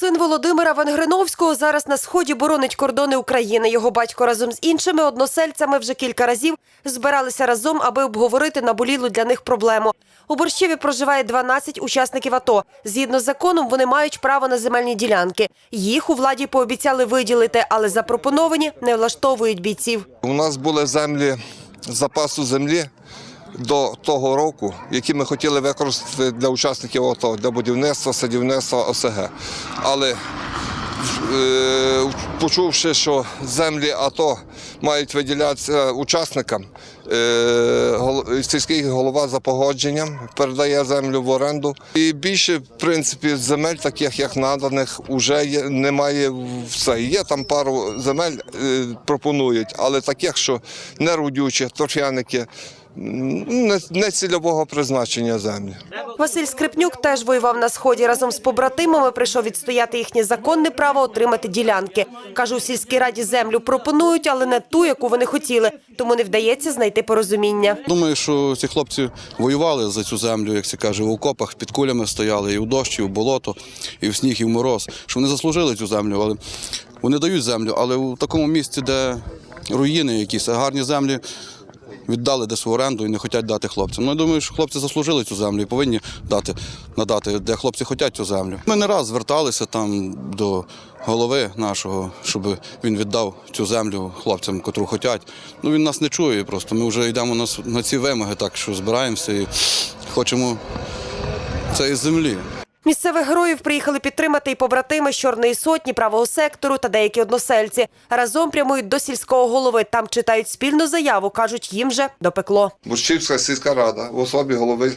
Син Володимира Венгриновського зараз на сході боронить кордони України. Його батько разом з іншими односельцями вже кілька разів збиралися разом, аби обговорити наболілу для них проблему. У Борщеві проживає 12 учасників АТО. Згідно з законом, вони мають право на земельні ділянки. Їх у владі пообіцяли виділити, але запропоновані не влаштовують бійців. У нас були землі запасу землі до того року, які ми хотіли використати для учасників АТО, для будівництва, садівництва ОСГ. Але е, почувши, що землі АТО мають виділятися учасникам, е, сільський голова за погодженням передає землю в оренду. І більше, в принципі, земель, таких як наданих, вже є, немає все. Є там пару земель е, пропонують, але таких, що не родючі, торфяники, м, не, не цільового призначення землі. Василь Скрипнюк теж воював на сході. Разом з побратимами прийшов відстояти їхнє законне право отримати ділянки. Каже, у сільській раді землю пропонують, але не ту, яку вони хотіли, тому не вдається знайти порозуміння. Думаю, що ці хлопці воювали за цю землю, як це каже, в окопах під кулями стояли і в дощ, і в болото, і в сніг, і в мороз. Що вони заслужили цю землю, але вони дають землю, але в такому місці, де руїни якісь, а гарні землі. Віддали десь в оренду і не хочуть дати хлопцям. Ну, я думаю, що хлопці заслужили цю землю і повинні дати, надати, де хлопці хочуть цю землю. Ми не раз зверталися там до голови нашого, щоб він віддав цю землю хлопцям, котру хочуть. Ну він нас не чує просто. Ми вже йдемо на, на ці вимоги, так що збираємося і хочемо цієї землі. Місцевих героїв приїхали підтримати і побратими з Чорної сотні, правого сектору та деякі односельці. Разом прямують до сільського голови. Там читають спільну заяву. кажуть, їм вже допекло. Борщівська сільська рада в особі голови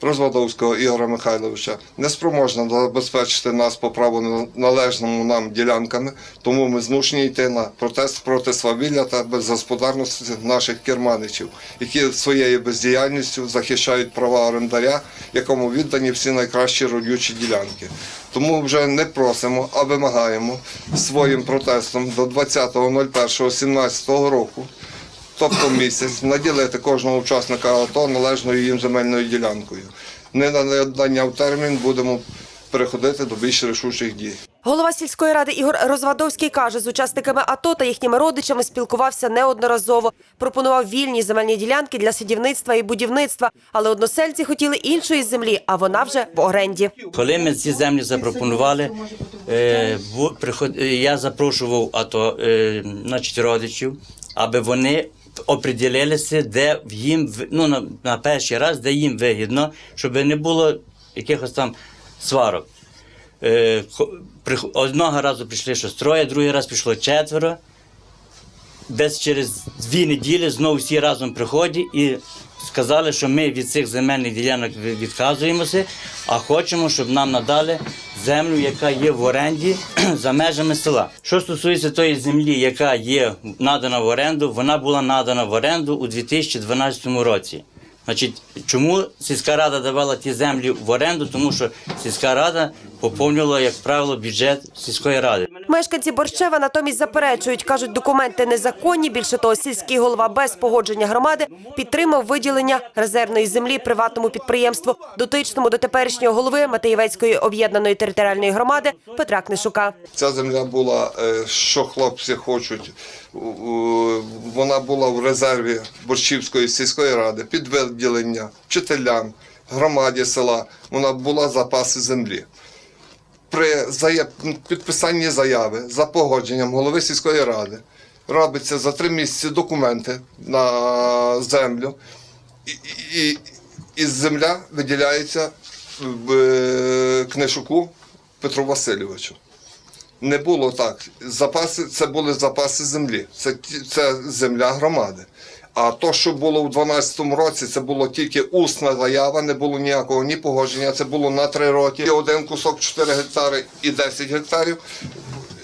Розводовського Ігоря Михайловича не спроможна забезпечити нас по праву на- належному нам ділянками, тому ми змушені йти на протест проти свавілля та безгосподарності наших керманичів, які своєю бездіяльністю захищають права орендаря, якому віддані всі найкращі родючі ділянки. Тому вже не просимо, а вимагаємо своїм протестом до 20.01.17 року тобто місяць, наділити кожного учасника АТО належною їм земельною ділянкою. Не на надання в термін будемо переходити до більш рішучих дій. Голова сільської ради Ігор Розвадовський каже, з учасниками АТО та їхніми родичами спілкувався неодноразово. Пропонував вільні земельні ділянки для садівництва і будівництва, але односельці хотіли іншої землі, а вона вже в оренді. Коли ми ці землі запропонували, е, е, я запрошував ато, е, значить, родичів, аби вони оприділилися, де їм ну, на перший раз, де їм вигідно, щоб не було якихось там сварок. Одного разу прийшли щось троє, другий раз пішло четверо. Десь через дві неділі знову всі разом приходять і сказали, що ми від цих земельних ділянок відказуємося, а хочемо, щоб нам надали землю, яка є в оренді за межами села. Що стосується тої землі, яка є надана в оренду, вона була надана в оренду у 2012 році. Значить, чому сільська рада давала ті землі в оренду? Тому що сільська рада поповнювала, як правило, бюджет сільської ради. Мешканці Борщева натомість заперечують, кажуть, документи незаконні. Більше того, сільський голова без погодження громади підтримав виділення резервної землі приватному підприємству, дотичному до теперішнього голови Матеєвецької об'єднаної територіальної громади Петра Книшука. Ця земля була, е, що хлопці хочуть, вона була в резерві Борщівської сільської ради під виділення вчителям, громаді села. Вона була запаси землі. При підписанні заяви за погодженням голови сільської ради робиться за три місяці документи на землю, і, і, і земля виділяється е, книжуку Петру Васильовичу. Не було так. Запаси це були запаси землі. Це, це земля громади. А то, що було в 2012 році, це було тільки усна заява, не було ніякого ні погодження. Це було на три роки. Один кусок 4 гектари і 10 гектарів.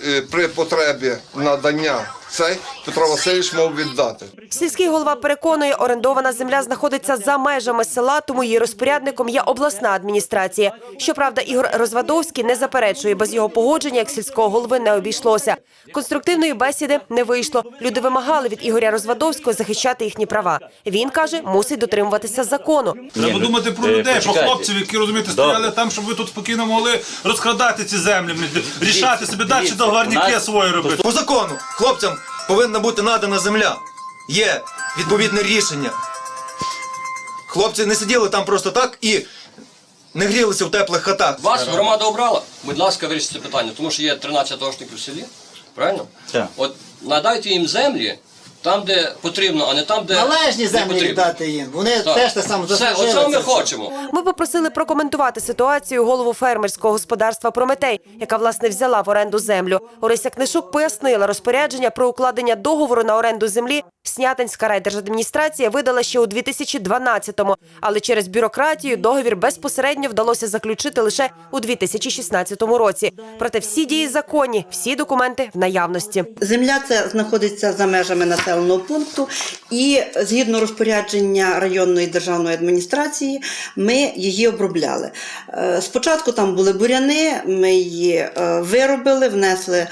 Е, При потребі надання цей Петро Васильович мав віддати. Сільський голова переконує, орендована земля знаходиться за межами села, тому її розпорядником є обласна адміністрація. Щоправда, Ігор Розвадовський не заперечує, без його погодження як сільського голови не обійшлося. Конструктивної бесіди не вийшло. Люди вимагали від Ігоря Розвадовського захищати їхні права. Він каже, мусить дотримуватися закону. Треба ну, думати про е, людей, про хлопців, які розумієте, стояли там, щоб ви тут спокійно могли розкрадати ці землі, рішати собі далі договорники свої робити. По закону хлопцям повинна бути надана земля. Є відповідне рішення. Хлопці не сиділи там просто так і не грілися в теплих хатах. Вас громада обрала, будь ласка, вирішіть це питання, тому що є 13 атошників в селі, правильно? Так. От надайте їм землі там, де потрібно, а не там, де Належні не землі потрібно. віддати їм. Вони Так. теж те саме Все, оце ми це хочемо. Ми попросили прокоментувати ситуацію голову фермерського господарства Прометей, яка власне взяла в оренду землю. Орися Книшук пояснила розпорядження про укладення договору на оренду землі. Снятинська райдержадміністрація видала ще у 2012-му, але через бюрократію договір безпосередньо вдалося заключити лише у 2016 році. Проте всі дії законні, всі документи в наявності. Земля це знаходиться за межами населеного пункту, і згідно розпорядження районної державної адміністрації, ми її обробляли. Е, Спочатку там були буряни, ми її е, виробили, внесли е,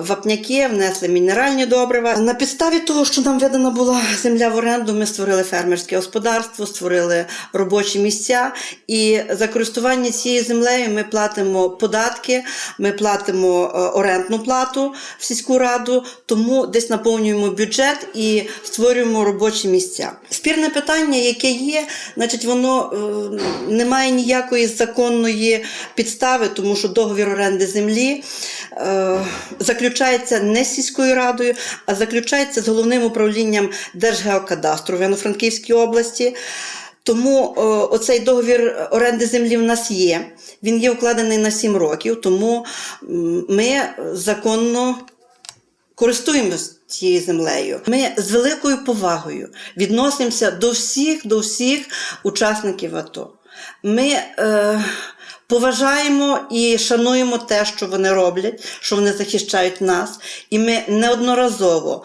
вапняки, внесли мінеральні добрива. На підставі того, що нам видана була земля в оренду, ми створили фермерське господарство, створили робочі місця. І за користування цією землею ми платимо податки, ми платимо е, орендну плату в сільську раду, тому десь наповнюємо бюджет і створюємо робочі місця. Спірне питання, яке є, значить, воно е, не має ніякої законної підстави, тому що договір оренди землі е, заключається не з сільською радою, а заключається з головним управлінням Держгеокадастру в Івано-Франківській області. Тому е, оцей договір оренди землі в нас є. Він є укладений на 7 років, тому ми законно користуємося цією землею. Ми з великою повагою відносимося до всіх, до всіх учасників АТО. Ми е, поважаємо і шануємо те, що вони роблять, що вони захищають нас, і ми неодноразово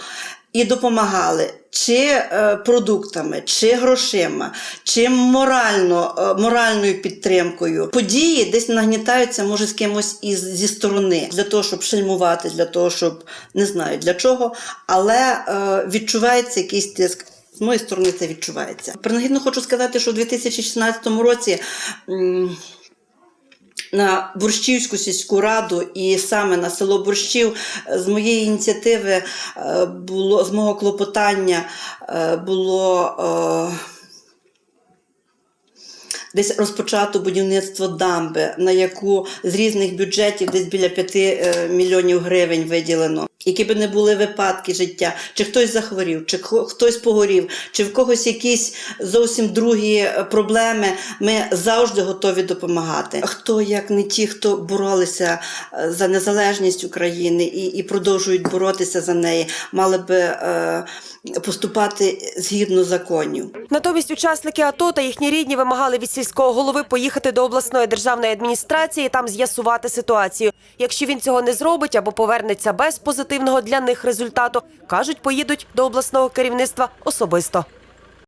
і допомагали чи е, продуктами, чи грошима, чи морально, е, моральною підтримкою. Події десь нагнітаються, може, з кимось із зі сторони для того, щоб шельмувати, для того, щоб не знаю для чого, але е, відчувається якийсь тиск. З моєї сторони це відчувається. Принагідно хочу сказати, що у 2016 році. На Борщівську сільську раду і саме на село Борщів е, з моєї ініціативи е, було з мого клопотання е, було. Десь розпочато будівництво дамби, на яку з різних бюджетів десь біля 5 е, мільйонів гривень виділено. Які би не були випадки життя, чи хтось захворів, чи хтось погорів, чи в когось якісь зовсім другі е, проблеми, ми завжди готові допомагати. Хто як не ті, хто боролися е, за незалежність України і, і продовжують боротися за неї, мали би е, поступати згідно законів. Натомість учасники АТО та їхні рідні вимагали від сільського голови поїхати до обласної державної адміністрації і там з'ясувати ситуацію. Якщо він цього не зробить або повернеться без позитивного для них результату, кажуть, поїдуть до обласного керівництва особисто.